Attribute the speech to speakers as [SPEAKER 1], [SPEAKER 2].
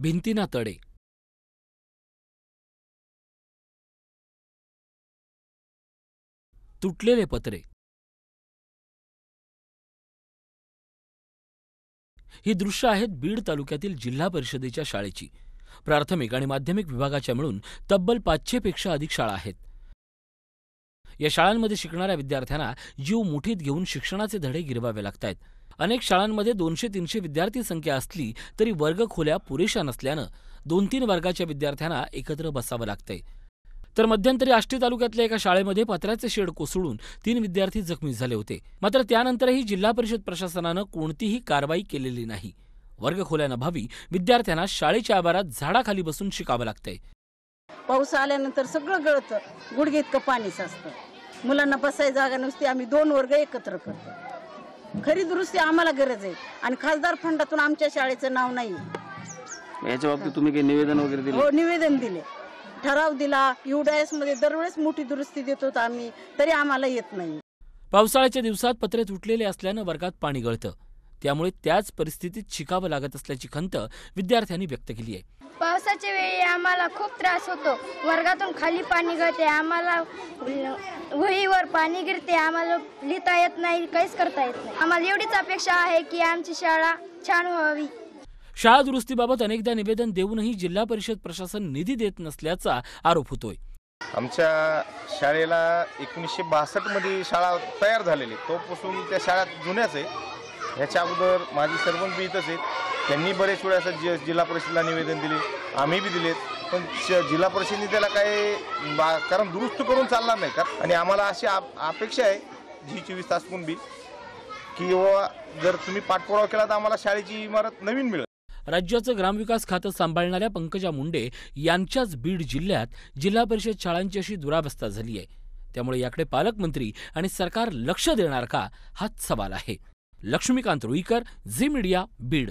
[SPEAKER 1] भिंतीना तडे. तुटलेले पत्रे. ही दृश्य आहेत बीड तालुक्यातील जिल्हा परिषदेच्या शाळेची. प्राथमिक आणि माध्यमिक विभागाच्या मिळून तब्बल पाचशेपेक्षा अधिक शाळा आहेत. या शाळांमध्ये शिकणाऱ्या विद्यार्थ्यांना जीव मुठीत घेऊन शिक्षणाचे धडे गिरवावे लागतायत. अनेक शाळांमध्ये दोनशे तीनशे विद्यार्थी संख्या असली तरी वर्ग खोल्या पुरेशा नसल्यानं दोन तीन वर्गाच्या विद्यार्थ्यांना एकत्र बसावं लागतंय. तर मध्यंतरी आष्टी तालुक्यातल्या एका शाळेमध्ये पत्र्याचे शेड कोसळून तीन विद्यार्थी जखमी झाले होते. मात्र त्यानंतरही जिल्हा परिषद प्रशासनानं कोणतीही कारवाई केलेली नाही. वर्गखोल्यानभावी विद्यार्थ्यांना शाळेच्या आवारात झाडाखाली बसून शिकावं लागतंय.
[SPEAKER 2] पाऊस आल्यानंतर सगळं गळतं. गुडघे इतकं पाणी साचतं मुलांना बसायची जागा नसते. आम्ही दोन वर्ग एकत्र करतो. खरी दुरुस्ती आम्हाला गरज आहे. आणि खासदार फंडातून आमच्या शाळेचं नाव नाही.
[SPEAKER 3] याच्या बाबतीत तुम्ही काही निवेदन वगैरे दिले?
[SPEAKER 2] हो निवेदन दिले. ठराव दिला. युडाएसमध्ये दरवेळेस मोठी दुरुस्ती देत होतो आम्ही. तरी आम्हाला येत नाही.
[SPEAKER 1] पावसाळ्याच्या दिवसात पत्रे तुटलेले असल्यानं वर्गात पाणी गळतं. त्यामुळे त्याच परिस्थितीत शिकावं लागत असल्याची खंत विद्यार्थ्यांनी व्यक्त केली आहे.
[SPEAKER 4] पावसाच्या वेळी आम्हाला खूप त्रास होतो. वर्गातून खाली पाणी गळते. आम्हाला वहीवर पाणी गिरते. आम्हाला लिहिता येत नाही काहीच करता येत नाही. आम्हाला एवढीच अपेक्षा आहे की आमची शाळा छान व्हावी.
[SPEAKER 1] शाळा दुरुस्तीबाबत अनेकदा निवेदन देऊनही जिल्हा परिषद प्रशासन निधी देत नसल्याचा आरोप होतोय.
[SPEAKER 5] आमच्या शाळेला एकोणीसशे बासष्टमध्ये शाळा तयार झालेली तोपासून त्या शाळा जुन्याच आहे. ह्याच्या अगोदर माझी सरपंच बी इथंच आहेत. त्यांनी बरेच वेळा असं जि जिल्हा परिषदेला निवेदन दिले. आम्ही बी दिलेत. पण श- जिल्हा परिषदेने त्याला काय बा कारण दुरुस्त करून चालणार नाही का? आणि आम्हाला अशी आप अपेक्षा आहे जी चोवीस तास बी की बाबा जर तुम्ही पाठपुरावा केला तर आम्हाला शाळेची इमारत नवीन मिळेल.
[SPEAKER 1] राज्याचं ग्रामविकास खातं सांभाळणाऱ्या पंकजा मुंडे यांच्याच बीड जिल्ह्यात जिल्हा परिषद शाळांची अशी दुरावस्था झाली आहे. त्यामुळे याकडे पालकमंत्री आणि सरकार लक्ष देणार का हाच सवाल आहे. Laxmikant Ruikar Zee media Beed.